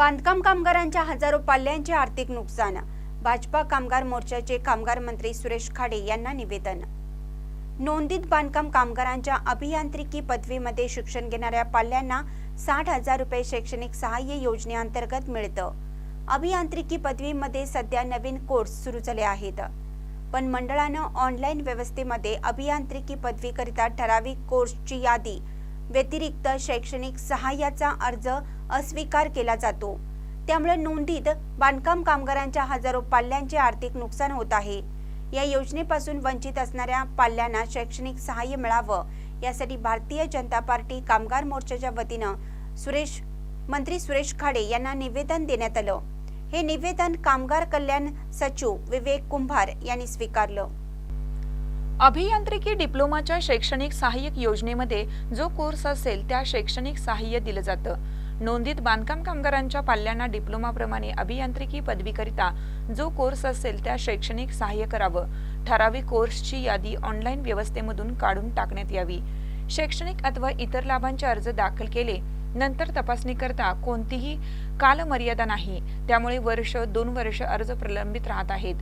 बांधकाम कामगारांच्या हजारो पाल्यांचे आर्थिक नुकसान. भाजपा कामगार मोर्चाचे कामगार मंत्री सुरेश खाडे यांना निवेदन. नोंदीत बांधकाम कामगारांच्या अभियांत्रिकी पदवीमध्ये शिक्षण घेणाऱ्या पाल्यांना साठ हजार रुपये शैक्षणिक सहाय्य योजनेअंतर्गत मिळतं. अभियांत्रिकी पदवीमध्ये सध्या नवीन कोर्स सुरू झाले आहेत. पण मंडळानं ऑनलाईन व्यवस्थेमध्ये अभियांत्रिकी पदवीकरिता ठराविक कोर्सची यादी व्यतिरिक्त शैक्षणिक सहाय्याचा अर्ज अस्वीकार केला जातो. त्यामुळे नोंदीत बांधकाम कामगारांच्या हजारो पाल्यांचे आर्थिक नुकसान होत आहे. या योजनेपासून वंचित असणाऱ्या पाल्यांना शैक्षणिक सहाय्य मिळावं यासाठी भारतीय जनता पार्टी कामगार मोर्चाच्या वतीनं सुरेश मंत्री सुरेश खाडे यांना निवेदन देण्यात आलं. हे निवेदन कामगार कल्याण सचिव विवेक कुंभार यांनी स्वीकारलं. अभियांत्रिकी डिप्लोमाच्या शैक्षणिक सहाय्यक योजनेमध्ये जो कोर्स असेल त्या शैक्षणिक सहाय्य दिलं जातं. नोंदीत बांधकाम कामगारांच्या पाल्यांना डिप्लोमाप्रमाणे अभियांत्रिकी पदवीकरिता जो कोर्स असेल त्या शैक्षणिक सहाय्य करावं. ठराविक कोर्सची यादी ऑनलाईन व्यवस्थेमधून काढून टाकण्यात यावी. शैक्षणिक अथवा इतर लाभांचे अर्ज दाखल केले नंतर तपासणी करता कोणतीही कालमर्यादा नाही. त्यामुळे वर्ष दोन वर्ष अर्ज प्रलंबित राहत आहेत.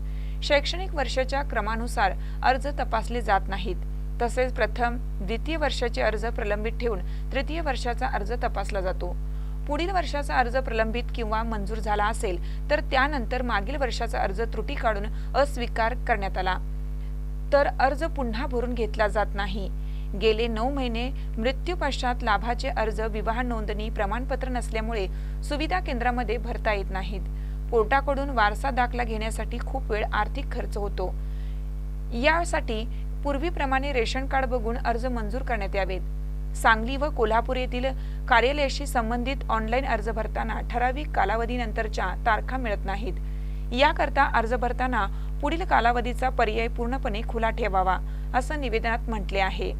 शैक्षणिक वर्षाच्या क्रमानुसार अर्ज तपासले जात नाहीत. तसेच प्रथम द्वितीय वर्षाचे अर्ज प्रलंबित ठेवून तृतीय वर्षाचा अर्ज तपासला जातो. पुढील वर्षाचा अर्ज प्रलंबित किंवा मंजूर झाला असेल तर त्यानंतर मागील वर्षाचा अर्ज त्रुटी काढून अस्वीकार करण्यात आला. तर अर्ज पुन्हा भरून घेतला जात नाही. गेले नऊ महिने मृत्यू पश्चात लाभाचे अर्ज विवाह नोंदणी प्रमाणपत्र नसल्यामुळे सुविधा केंद्रामध्ये भरता येत नाहीत. कोर्टाकडून वारसा दाखला घेण्यासाठी खूप वेळ आर्थिक खर्च होतो. यासाठी पूर्वीप्रमाणे रेशन कार्ड बघून अर्ज मंजूर करण्यात यावेत. सांगली व कोल्हापूर येथील कार्यालयाशी संबंधित ऑनलाईन अर्ज भरताना ठराविक कालावधीनंतरच्या तारखा मिळत नाहीत. याकरता अर्ज भरताना पुढील कालावधीचा पर्याय पूर्णपणे खुला ठेवावा असं निवेदनात म्हटले आहे.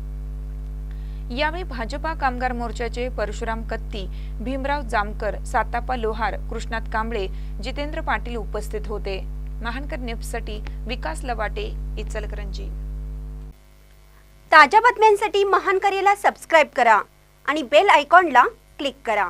यावेळी भाजपा कामगार मोर्चाचे परशुराम कत्ती भीमराव जामकर सातापा लोहार कृष्णात कांबळे जितेंद्र पाटील उपस्थित होते. महानकर न्यूजसाठी विकास लवाटे इचलकरंजी. ताज्या बातम्यांसाठी महानकरेला सबस्क्राईब करा आणि बेल आयकॉनला क्लिक करा.